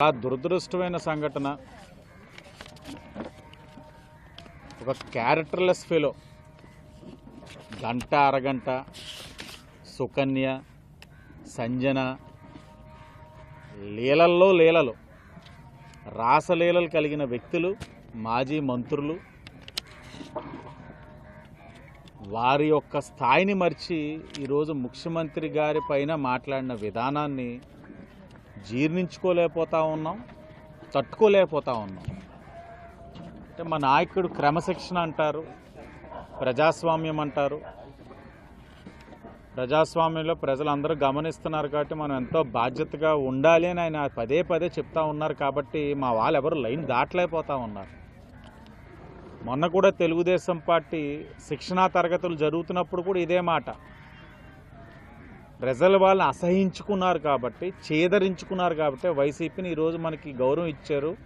చాలా దురదృష్టమైన సంఘటన ఒక క్యారెక్టర్లెస్ ఫెలో. గంట అరగంట సుకన్య సంజన లీలల్లో లీలలు రాసలీలలు కలిగిన వ్యక్తులు మాజీ మంత్రులు వారి యొక్క స్థాయిని మర్చి ఈరోజు ముఖ్యమంత్రి గారి పైన మాట్లాడిన విధానాన్ని జీర్ణించుకోలేకపోతా ఉన్నాం తట్టుకోలేకపోతా ఉన్నాం. అంటే మా నాయకుడు క్రమశిక్షణ అంటారు ప్రజాస్వామ్యం అంటారు. ప్రజాస్వామ్యంలో ప్రజలందరూ గమనిస్తున్నారు కాబట్టి మనం ఎంతో బాధ్యతగా ఉండాలి అని ఆయన పదే పదే చెప్తా ఉన్నారు కాబట్టి మా వాళ్ళు ఎవరు లైన్ దాటలేకపోతా ఉన్నారు. మొన్న కూడా తెలుగుదేశం పార్టీ శిక్షణా తరగతులు జరుగుతున్నప్పుడు కూడా ఇదే మాట. ప్రజలు వాళ్ళని అసహించుకున్నారు కాబట్టి చేదరించుకున్నారు కాబట్టి వైసీపీని ఈరోజు మనకి గౌరవం ఇచ్చారు.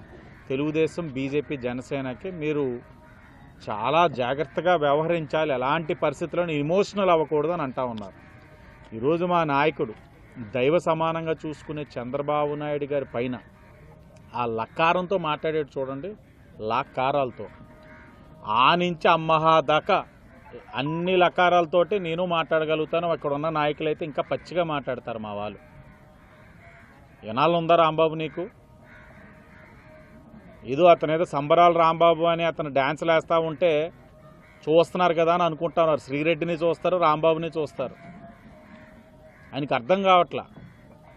తెలుగుదేశం బీజేపీ జనసేనకి మీరు చాలా జాగ్రత్తగా వ్యవహరించాలి. ఎలాంటి పరిస్థితులను ఇమోషనల్ అవ్వకూడదు అని అంటా ఉన్నారు. ఈరోజు మా నాయకుడు దైవ సమానంగా చూసుకునే చంద్రబాబు నాయుడు గారి పైన ఆ లక్కారంతో మాట్లాడేది చూడండి లాక్కారాలతో ఆ నుంచి అమ్మహా దాకా అన్ని లకారాలతోటి నేను మాట్లాడగలుగుతాను. అక్కడ ఉన్న నాయకులైతే ఇంకా పచ్చిగా మాట్లాడతారు మా వాళ్ళు. ఎనాలు ఉందా రాంబాబు నీకు? ఏదో అతను ఏదో సంబరాలు రాంబాబు అని అతను డ్యాన్సులు వేస్తూ ఉంటే చూస్తున్నారు కదా అని అనుకుంటున్నారు. శ్రీరెడ్డిని చూస్తారు రాంబాబుని చూస్తారు. ఆయనకి అర్థం కావట్లా?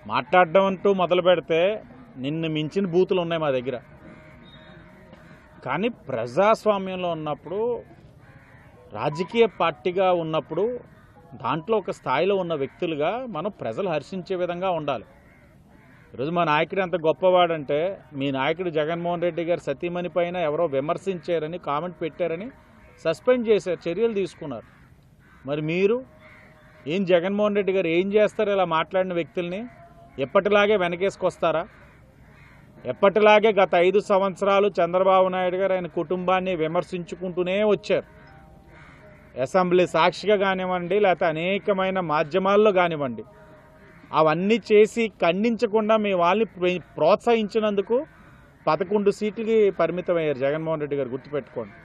మాట్లాడడం అంటూ మొదలు పెడితే నిన్ను మించిన బూతులు ఉన్నాయి మా దగ్గర. కానీ ప్రజాస్వామ్యంలో ఉన్నప్పుడు రాజకీయ పార్టీగా ఉన్నప్పుడు దాంట్లో ఒక స్థాయిలో ఉన్న వ్యక్తులుగా మనం ప్రజలు హర్షించే విధంగా ఉండాలి. ఈరోజు మా నాయకుడు ఎంత గొప్పవాడంటే మీ నాయకుడు జగన్మోహన్ రెడ్డి గారు సతీమణి పైన ఎవరో విమర్శించారని కామెంట్ పెట్టారని సస్పెండ్ చేశారు చర్యలు తీసుకున్నారు. మరి మీరు? ఏం జగన్మోహన్ రెడ్డి గారు ఏం చేస్తారు? ఇలా మాట్లాడిన వ్యక్తుల్ని ఎప్పటిలాగే వెనకేసుకొస్తారా? ఎప్పటిలాగే గత ఐదు సంవత్సరాలు చంద్రబాబు నాయుడు గారు ఆయన కుటుంబాన్ని విమర్శించుకుంటూనే వచ్చారు. అసెంబ్లీ సాక్షిగా కానివ్వండి లేకపోతే అనేకమైన మాధ్యమాల్లో కానివ్వండి అవన్నీ చేసి ఖండించకుండా మీ వాళ్ళని ప్రోత్సహించినందుకు పదకొండు సీట్లకి పరిమితమయ్యారు జగన్మోహన్ రెడ్డి గారు గుర్తుపెట్టుకోండి.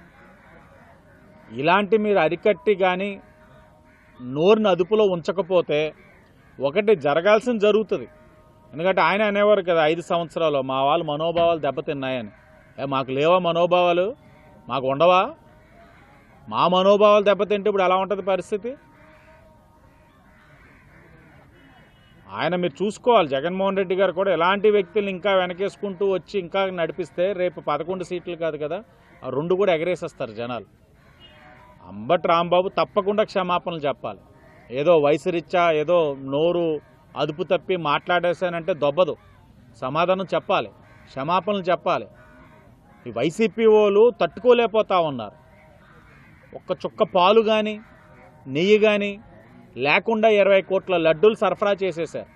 ఇలాంటి మీరు అరికట్టి కానీ నోరుని అదుపులో ఉంచకపోతే ఒకటి జరగాల్సింది జరుగుతుంది. ఎందుకంటే ఆయన అనేవారు కదా ఐదు సంవత్సరాలు మా వాళ్ళ మనోభావాలు దెబ్బతిన్నాయని. మాకు లేవా మనోభావాలు? మాకు ఉండవా? మా మనోభావాలు దెబ్బతింటే ఇప్పుడు ఎలా ఉంటుంది పరిస్థితి? ఆయన మీరు చూసుకోవాలి. జగన్మోహన్ రెడ్డి గారు కూడా ఎలాంటి వ్యక్తులు ఇంకా వెనకేసుకుంటూ వచ్చి ఇంకా నడిపిస్తే రేపు పదకొండు సీట్లు కాదు కదా ఆ రెండు కూడా ఎగరేసేస్తారు జనాలు. అంబటి రాంబాబు తప్పకుండా క్షమాపణలు చెప్పాలి. ఏదో వయసురిచ్చా ఏదో నోరు అదుపు తప్పి మాట్లాడేశానంటే దొబ్బదు. సమాధానం చెప్పాలి. క్షమాపణలు చెప్పాలి. ఈ వైసీపీ వాళ్ళు తట్టుకోలేకపోతా ఉన్నారు. ఒక్క చుక్క పాలు కానీ నెయ్యి కానీ లేకుండా ఇరవై కోట్ల లడ్డూలు సరఫరా చేసేశారు.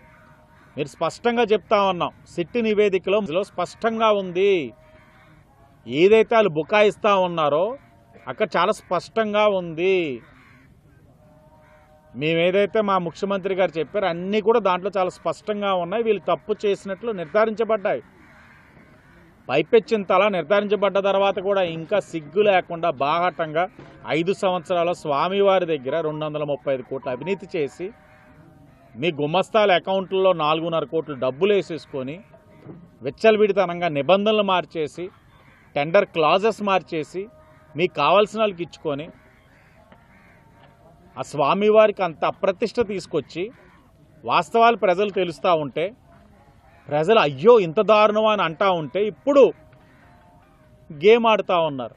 మీరు స్పష్టంగా చెప్తా ఉన్నాం సిట్టి నివేదికలో స్పష్టంగా ఉంది. ఏదైతే వాళ్ళు బుకాయిస్తూ ఉన్నారో అక్కడ చాలా స్పష్టంగా ఉంది. మేము ఏదైతే మా ముఖ్యమంత్రి గారు చెప్పారో అన్నీ కూడా దాంట్లో చాలా స్పష్టంగా ఉన్నాయి. వీళ్ళు తప్పు చేసినట్లు నిర్ధారించబడ్డాయి. పైపెచ్చిన తల నిర్ధారించబడ్డ తర్వాత కూడా ఇంకా సిగ్గు లేకుండా బాహటంగా ఐదు సంవత్సరాల స్వామివారి దగ్గర రెండు వందల ముప్పై ఐదు కోట్లు అవినీతి చేసి మీ గుమస్తాల అకౌంట్లలో నాలుగున్నర కోట్లు డబ్బులు వేసేసుకొని విచ్చలవిడితనంగా నిబంధనలు మార్చేసి టెండర్ క్లాజెస్ మార్చేసి మీకు కావాల్సిన వాళ్ళకి ఇచ్చుకొని ఆ స్వామివారికి అంత అప్రతిష్ట తీసుకొచ్చి వాస్తవాలు ప్రజలు తెలుస్తూ ఉంటే ప్రజలు అయ్యో ఇంత దారుణం అని అంటా ఉంటే ఇప్పుడు గేమ్ ఆడుతూ ఉన్నారు.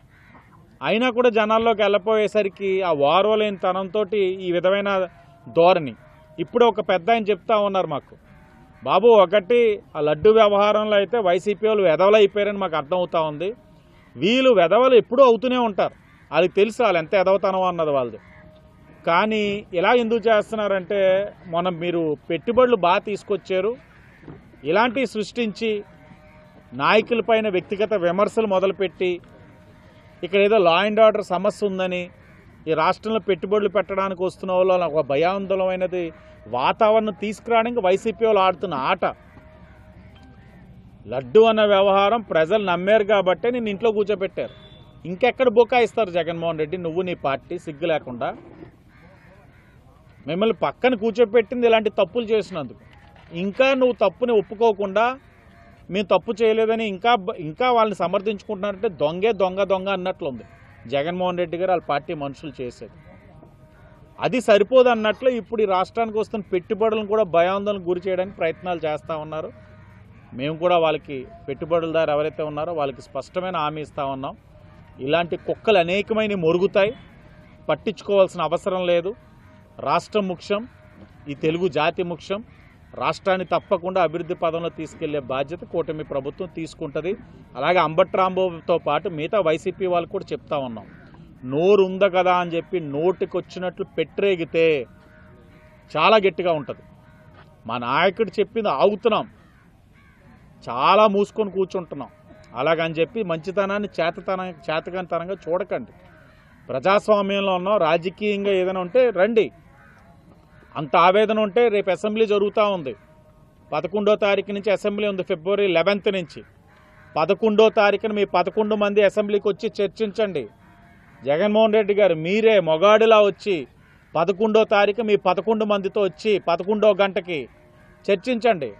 అయినా కూడా జనాల్లోకి వెళ్ళపోయేసరికి ఆ వారవలేని తనంతో ఈ విధమైన ధోరణి. ఇప్పుడు ఒక పెద్ద ఆయన చెప్తా ఉన్నారు మాకు. బాబు ఒకటి ఆ లడ్డు వ్యవహారంలో అయితే వైసీపీ వాళ్ళు వెధవలు అయిపోయారని మాకు అర్థమవుతా ఉంది. వీళ్ళు వెధవలు ఎప్పుడూ అవుతూనే ఉంటారు. వాళ్ళకి తెలుసు వాళ్ళు ఎంత ఎదవతనం అన్నది వాళ్ళది. కానీ ఇలా ఎందుకు చేస్తున్నారంటే మనం మీరు పెట్టుబడులు బాగా తీసుకొచ్చారు. ఇలాంటివి సృష్టించి నాయకులపైన వ్యక్తిగత విమర్శలు మొదలుపెట్టి ఇక్కడ ఏదో లా అండ్ ఆర్డర్ సమస్య ఉందని ఈ రాష్ట్రంలో పెట్టుబడులు పెట్టడానికి వస్తున్న వాళ్ళు ఒక భయాందోళమైనది వాతావరణం తీసుకురావడానికి వైసీపీ వాళ్ళు ఆడుతున్న ఆట. లడ్డు అన్న వ్యవహారం ప్రజలు నమ్మారు కాబట్టే నేను ఇంట్లో కూర్చోబెట్టారు. ఇంకెక్కడ బుకాయిస్తారు జగన్మోహన్ రెడ్డి? నువ్వు నీ పార్టీ సిగ్గు లేకుండా మిమ్మల్ని పక్కన కూర్చోబెట్టింది ఇలాంటి తప్పులు చేసినందుకు. ఇంకా నువ్వు తప్పుని ఒప్పుకోకుండా మేము తప్పు చేయలేదని ఇంకా ఇంకా వాళ్ళని సమర్థించుకుంటున్నారంటే దొంగే దొంగ దొంగ అన్నట్లుంది. జగన్మోహన్ రెడ్డి గారు వాళ్ళ పార్టీ మనుషులు చేసేది. అది సరిపోదు అన్నట్లు ఇప్పుడు ఈ రాష్ట్రానికి వస్తున్న పెట్టుబడులను కూడా భయాందోళనకు గురి చేయడానికి ప్రయత్నాలు చేస్తూ ఉన్నారు. మేము కూడా వాళ్ళకి పెట్టుబడులదారు ఎవరైతే ఉన్నారో వాళ్ళకి స్పష్టమైన హామీ ఇస్తూ ఉన్నాం. ఇలాంటి కుక్కలు అనేకమైన మొరుగుతాయి. పట్టించుకోవాల్సిన అవసరం లేదు. రాష్ట్రం ముఖ్యం. ఈ తెలుగు జాతి ముఖ్యం. రాష్ట్రాన్ని తప్పకుండా అభివృద్ధి పదంలో తీసుకెళ్ళే బాధ్యత కూటమి ప్రభుత్వం తీసుకుంటుంది. అలాగే అంబట్ రాంబాబుతో పాటు మిగతా వైసీపీ వాళ్ళు కూడా చెప్తా ఉన్నాం. నోరు ఉందా కదా అని చెప్పి నోటికొచ్చినట్లు పెట్టరేగితే చాలా గట్టిగా ఉంటుంది. మా నాయకుడు చెప్పింది ఆగుతున్నాం. చాలా మూసుకొని కూర్చుంటున్నాం. అలాగని చెప్పి మంచితనాన్ని చేతతన చేతకానితనంగా చూడకండి. ప్రజాస్వామ్యంలో ఉన్నాం. రాజకీయంగా ఏదైనా ఉంటే రండి. అంత ఆవేదన ఉంటే రేపు అసెంబ్లీ జరుగుతూ ఉంది. పదకొండో తారీఖు నుంచి అసెంబ్లీ ఉంది ఫిబ్రవరి లెవెన్త్ నుంచి. పదకొండో తారీఖున మీ పదకొండు మంది అసెంబ్లీకి వచ్చి చర్చించండి. జగన్మోహన్ రెడ్డి గారు మీరే మొగాడిలా వచ్చి పదకొండో తారీఖు మీ పదకొండు మందితో వచ్చి పదకొండో గంటకి చర్చించండి.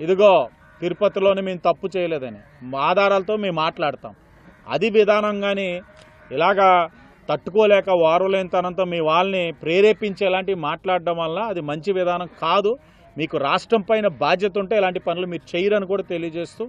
ఇదిగో తిరుపతిలోనే మేము తప్పు చేయలేదని. మా ఆధారాలతో మేము మాట్లాడతాం. అది విధానం కానీ ఇలాగా తట్టుకోలేక వారలేనితనంతో మీ వాళ్ళని ప్రేరేపించేలాంటివి మాట్లాడడం వల్ల అది మంచి విధానం కాదు. మీకు రాష్ట్రం పైన బాధ్యత ఉంటే ఇలాంటి పనులు మీరు చేయరని కూడా తెలియజేస్తూ